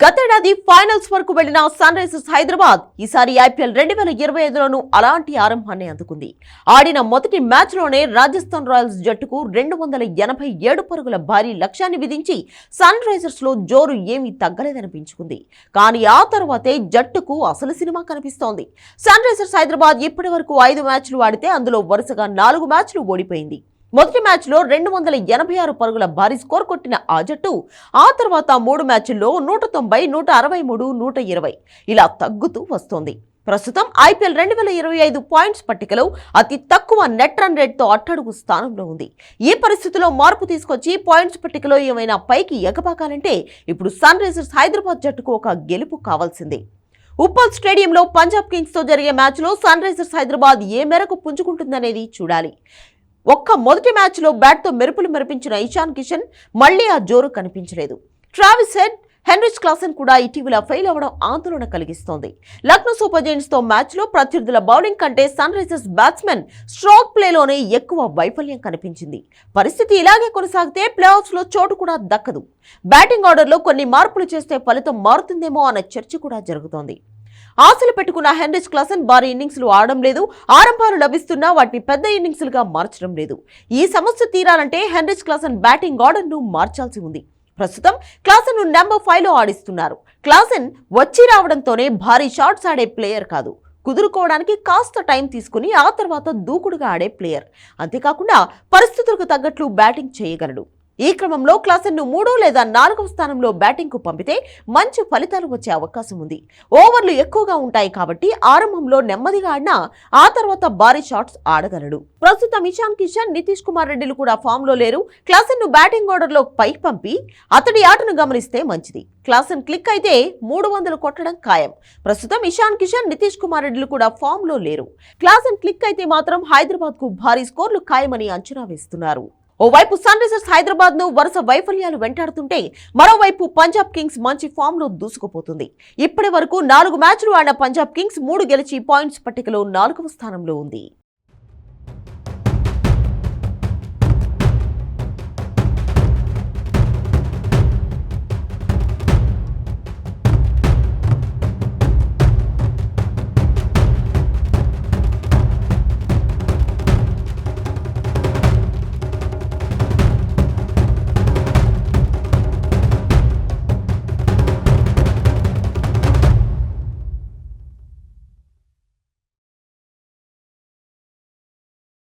గతేడాది ఫైనల్స్ వరకు వెళ్ళిన సన్ రైజర్స్ హైదరాబాద్ ఈసారి ఐపీఎల్ రెండు వేల ఇరవై ఐదులోనూ అలాంటి ఆరంభాన్ని అందుకుంది. ఆడిన మొదటి మ్యాచ్లోనే రాజస్థాన్ రాయల్స్ జట్టుకు రెండు వందల ఎనభై ఏడు పరుగుల భారీ లక్ష్యాన్ని విధించి సన్ రైజర్స్లో జోరు ఏమీ తగ్గలేదనిపించుకుంది. కానీ ఆ తర్వాతే జట్టుకు అసలు సినిమా కనిపిస్తోంది. సన్ రైజర్స్ హైదరాబాద్ ఇప్పటి వరకు ఐదు మ్యాచ్లు ఆడితే అందులో వరుసగా నాలుగు మ్యాచ్లు ఓడిపోయింది. మొదటి మ్యాచ్లో రెండు వందల ఎనభై ఆరు పరుగుల భారీ స్కోర్ కొట్టిన ఆ జట్టు ఆ తర్వాత మూడు మ్యాచ్ల్లో నూట తొంభై నూట అరవై మూడు నూట ఇరవై. ఇలా తగ్గుతూ వస్తోంది. ప్రస్తుతం ఐపీఎల్ రెండు వేల ఇరవై ఐదు పాయింట్స్ పట్టికలో అతి తక్కువ నెట్ రన్ రేట్తో అట్టడుగు స్థానంలో ఉంది. ఈ పరిస్థితిలో మార్పు తీసుకొచ్చి పాయింట్స్ పట్టికలో ఏమైనా పైకి ఎగపాకాలంటే ఇప్పుడు సన్ రైజర్స్ హైదరాబాద్ జట్టుకు ఒక గెలుపు కావాల్సిందే. ఉప్పల్ స్టేడియంలో పంజాబ్ కింగ్స్తో జరిగే మ్యాచ్లో సన్ రైజర్స్ హైదరాబాద్ ఏ మేరకు పుంజుకుంటుందనేది చూడాలి. ఒక్క మొదటి మ్యాచ్లో బ్యాట్తో మెరుపులు మెరిపించిన ఇషాన్ కిషన్ మళ్ళీ ఆ జోరు కనిపించలేదు. ట్రావిస్ హెడ్ హెన్రిచ్ క్లాసన్ కూడా ఇటీవల ఫెయిల్ అవ్వడం ఆందోళన కలిగిస్తోంది. లక్నో సూపర్ జైంట్స్తో మ్యాచ్లో ప్రత్యర్థుల బౌలింగ్ కంటే సన్ రైజర్స్ బ్యాట్స్మెన్ స్ట్రోక్ ప్లేలోనే ఎక్కువ వైఫల్యం కనిపించింది. పరిస్థితి ఇలాగే కొనసాగితే ప్లే ఆఫ్స్లో చోటు కూడా దక్కదు. బ్యాటింగ్ ఆర్డర్లో కొన్ని మార్పులు చేస్తే ఫలితం మారుతుందేమో అన్న చర్చ కూడా జరుగుతోంది. ఆశలు పెట్టుకున్న హెన్రిచ్ క్లాసన్ భారీ ఇన్నింగ్స్లు ఆడడం లేదు. ఆరంభాలు లభిస్తున్నా వాటిని పెద్ద ఇన్నింగ్స్లుగా మార్చడం లేదు. ఈ సమస్య తీరాలంటే హెన్రిచ్ క్లాసన్ బ్యాటింగ్ ఆర్డర్ను మార్చాల్సి ఉంది. ప్రస్తుతం క్లాసన్ను నెంబర్ ఫైవ్లో ఆడిస్తున్నారు. క్లాసన్ వచ్చి రావడంతోనే భారీ షాట్స్ ఆడే ప్లేయర్ కాదు. కుదురుకోవడానికి కాస్త టైం తీసుకుని ఆ తర్వాత దూకుడుగా ఆడే ప్లేయర్. అంతేకాకుండా పరిస్థితులకు తగ్గట్లు బ్యాటింగ్ చేయగలడు. ఈ క్రమంలో క్లాసెన్ను మూడో లేదా నాలుగవ స్థానంలో బ్యాటింగ్కు పంపితే మంచి ఫలితాలు వచ్చే అవకాశం ఉంది. ఓవర్లు ఎక్కువగా ఉంటాయి కాబట్టి ఆరంభంలో నెమ్మదిగా ఆడినా ఆ తర్వాత భారీ షాట్స్ ఆడగలడు. ప్రస్తుతం ఇషాన్ కిషన్ నితీష్ కుమార్ రెడ్డిలు కూడా ఫామ్లో లేరు. క్లాసెన్ను బ్యాటింగ్ ఆర్డర్లో పైకి పంపి అతడి ఆటను గమనిస్తే మంచిది. క్లాసెన్ క్లిక్ అయితే మూడు వందలు కొట్టడం ఖాయం. ప్రస్తుతం ఇషాన్ కిషన్ నితీష్ కుమార్ రెడ్డిలు కూడా ఫామ్లో లేరు. క్లాసెన్ క్లిక్ అయితే మాత్రం హైదరాబాద్కు భారీ స్కోర్లు ఖాయమని అంచనా వేస్తున్నారు. ఓవైపు సన్ రైజర్స్ హైదరాబాద్ను వరుస వైఫల్యాలు వెంటాడుతుంటే మరోవైపు పంజాబ్ కింగ్స్ మంచి ఫామ్లో దూసుకుపోతుంది. ఇప్పటి వరకు నాలుగు మ్యాచ్లు ఆడిన పంజాబ్ కింగ్స్ మూడు గెలిచి పాయింట్స్ పట్టికలో నాలుగవ స్థానంలో ఉంది.